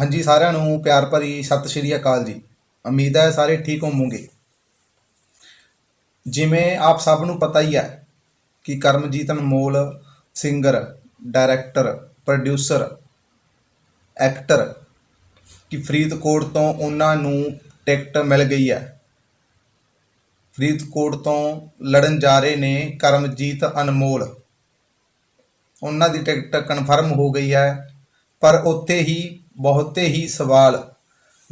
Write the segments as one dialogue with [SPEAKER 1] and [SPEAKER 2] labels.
[SPEAKER 1] ਹਾਂਜੀ, ਸਾਰਿਆਂ ਨੂੰ ਪਿਆਰ ਭਰੀ ਸਤਿ ਸ਼੍ਰੀ ਅਕਾਲ ਜੀ। ਉਮੀਦ ਹੈ ਸਾਰੇ ਠੀਕ ਹੋਵੋਗੇ। ਜਿਵੇਂ ਆਪ ਸਭ ਨੂੰ ਪਤਾ ਹੀ ਹੈ ਕਿ Karamjit Anmol singer director producer actor ਕਿ ਫਰੀਦਕੋਟ ਤੋਂ ਉਹਨਾਂ ਨੂੰ ਟਿਕਟ ਮਿਲ ਗਈ ਹੈ। ਫਰੀਦਕੋਟ ਤੋਂ ਲੜਨ ਜਾ ਰਹੇ ਨੇ ਕਰਮਜੀਤ ਅਨਮੋਲ। ਉਹਨਾਂ ਦੀ ਟਿਕਟ ਕਨਫਰਮ ਹੋ ਗਈ ਹੈ, ਪਰ ਉੱਥੇ ਹੀ ਬਹੁਤੇ ਹੀ ਸਵਾਲ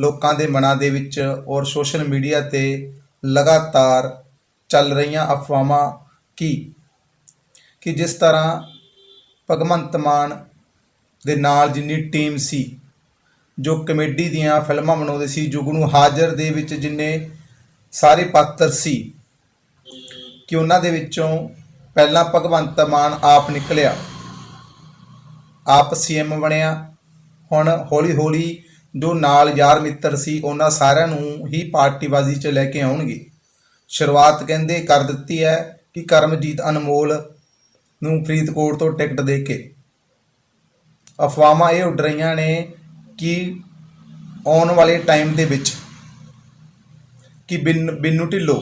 [SPEAKER 1] ਲੋਕਾਂ ਦੇ ਮਨਾਂ ਦੇ ਵਿੱਚ ਔਰ ਸੋਸ਼ਲ ਮੀਡੀਆ ਤੇ ਲਗਾਤਾਰ ਚੱਲ ਰਹੀਆਂ ਅਫਵਾਹਾਂ ਕੀ? ਕਿ ਜਿਸ ਤਰ੍ਹਾਂ ਭਗਵੰਤ ਮਾਨ ਦੇ ਨਾਲ ਜਿੰਨੀ ਟੀਮ ਸੀ, ਜੋ ਕਮੇਡੀ ਦੀਆਂ ਫਿਲਮਾਂ ਬਣਾਉਂਦੇ ਸੀ, ਜੁਗਨੂ ਹਾਜ਼ਰ ਦੇ ਵਿੱਚ ਜਿੰਨੇ ਸਾਰੇ ਪਾਤਰ ਸੀ, ਕਿ ਉਹਨਾਂ ਦੇ ਵਿੱਚੋਂ ਪਹਿਲਾਂ ਭਗਵੰਤ ਮਾਨ ਆਪ ਨਿਕਲਿਆ, ਆਪ ਸੀਐਮ ਬਣਿਆ ਹੁਣ ਹੌਲੀ ਹੌਲੀ ਜੋ ਨਾਲ ਯਾਰ ਮਿੱਤਰ ਸੀ, ਉਹਨਾਂ ਸਾਰਿਆਂ ਨੂੰ ਹੀ ਪਾਰਟੀਬਾਜ਼ੀ 'ਚ ਲੈ ਕੇ ਆਉਣਗੇ। ਸ਼ੁਰੂਆਤ ਕਹਿੰਦੇ ਕਰ ਦਿੱਤੀ ਹੈ ਕਿ ਕਰਮਜੀਤ ਅਨਮੋਲ ਨੂੰ ਫਰੀਦਕੋਟ ਤੋਂ ਟਿਕਟ ਦੇ ਕੇ। ਅਫਵਾਹਾਂ ਇਹ ਉੱਡ ਰਹੀਆਂ ਨੇ ਕਿ ਆਉਣ ਵਾਲੇ ਟਾਈਮ ਦੇ ਵਿੱਚ ਕਿ ਬਿਨ, ਬਿੰਨੂ ਢਿੱਲੋਂ,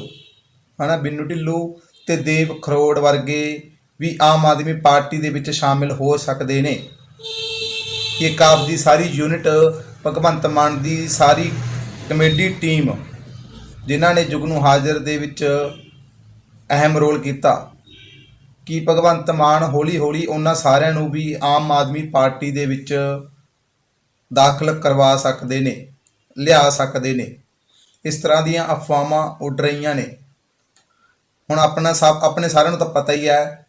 [SPEAKER 1] ਹਨਾ, ਬਿੰਨੂ ਢਿੱਲੋਂ ਤੇ ਦੇਵ ਖਰੋੜ ਵਰਗੇ ਵੀ ਆਮ ਆਦਮੀ ਪਾਰਟੀ ਦੇ ਵਿੱਚ ਸ਼ਾਮਿਲ ਹੋ ਸਕਦੇ ਨੇ। ਕਿ ਇੱਕ ਆਪ ਦੀ ਸਾਰੀ ਯੂਨਿਟ ਭਗਵੰਤ ਮਾਨ ਦੀ ਸਾਰੀ ਕਮੇਡੀ ਟੀਮ ਜਿਨ੍ਹਾਂ ਨੇ ਜੁਗਨੂ ਹਾਜ਼ਰ ਦੇ ਵਿੱਚ ਅਹਿਮ ਰੋਲ ਕੀਤਾ, ਕਿ ਭਗਵੰਤ ਮਾਨ ਹੌਲੀ ਹੌਲੀ ਉਹਨਾਂ ਸਾਰਿਆਂ ਨੂੰ ਵੀ ਆਮ ਆਦਮੀ ਪਾਰਟੀ ਦੇ ਵਿੱਚ ਦਾਖਲ ਕਰਵਾ ਸਕਦੇ ਨੇ, ਲਿਆ ਸਕਦੇ ਨੇ। ਇਸ ਤਰ੍ਹਾਂ ਦੀਆਂ ਅਫਵਾਹਾਂ ਉੱਡ ਰਹੀਆਂ ਨੇ। ਹੁਣ ਆਪਣਾ ਸਭ, ਆਪਣੇ ਸਾਰਿਆਂ ਨੂੰ ਤਾਂ ਪਤਾ ਹੀ ਹੈ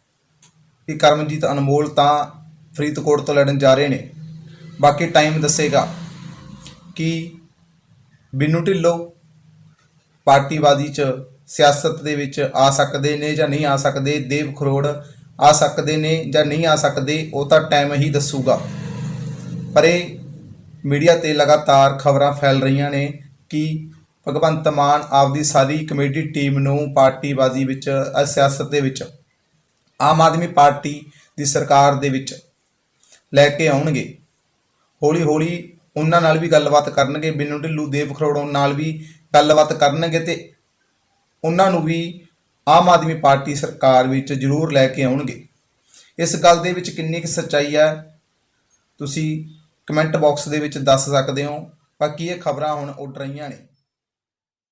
[SPEAKER 1] ਕਿ ਕਰਮਜੀਤ ਅਨਮੋਲ ਤਾਂ ਫਰੀਦਕੋਟ ਤੋਂ ਲੜਨ ਜਾ ਰਹੇ ਨੇ। ਬਾਕੀ ਟਾਈਮ ਦੱਸੇਗਾ ਕਿ ਬਿੰਨੂ ਢਿੱਲੋਂ ਪਾਰਟੀਵਾਦੀ ਚ ਸਿਆਸਤ ਦੇ ਵਿੱਚ ਆ ਸਕਦੇ ਨੇ ਜਾਂ ਨਹੀਂ ਆ ਸਕਦੇ, ਦੇਵ ਖਰੋੜ ਆ ਸਕਦੇ ਨੇ ਜਾਂ ਨਹੀਂ ਆ ਸਕਦੇ, ਉਹ ਤਾਂ ਟਾਈਮ ਹੀ ਦੱਸੂਗਾ। ਪਰ ਇਹ ਮੀਡੀਆ ਤੇ ਲਗਾਤਾਰ ਖਬਰਾਂ ਫੈਲ ਰਹੀਆਂ ਨੇ ਕਿ ਭਗਵੰਤ ਮਾਨ ਆਪਦੀ ਸਾਰੀ ਕਮੇਡੀ ਟੀਮ ਨੂੰ ਪਾਰਟੀਬਾਜ਼ੀ ਵਿੱਚ, ਸਿਆਸਤ ਦੇ ਵਿੱਚ, ਆਮ ਆਦਮੀ ਪਾਰਟੀ ਦੀ ਸਰਕਾਰ ਦੇ ਵਿੱਚ ਲੈ ਕੇ ਆਉਣਗੇ। ਹੌਲੀ ਹੌਲੀ ਉਹਨਾਂ ਨਾਲ ਵੀ ਗੱਲਬਾਤ ਕਰਨਗੇ, ਬਿੰਨੂ ਢਿੱਲੂ, ਦੇਵ ਖਰੋੜੋਂ ਨਾਲ ਵੀ ਗੱਲਬਾਤ ਕਰਨਗੇ ਤੇ ਉਹਨਾਂ ਨੂੰ ਵੀ ਆਮ ਆਦਮੀ ਪਾਰਟੀ ਸਰਕਾਰ ਵਿੱਚ ਜ਼ਰੂਰ ਲੈ ਕੇ ਆਉਣਗੇ। ਇਸ ਗੱਲ ਦੇ ਵਿੱਚ ਕਿੰਨੀ ਕੁ ਸੱਚਾਈ ਹੈ ਤੁਸੀਂ ਕਮੈਂਟ ਬਾਕਸ ਦੇ ਵਿੱਚ ਦੱਸ ਸਕਦੇ ਹੋ। ਬਾਕੀ ਇਹ ਖਬਰਾਂ ਹੁਣ ਉੱਡ ਰਹੀਆਂ ਨੇ।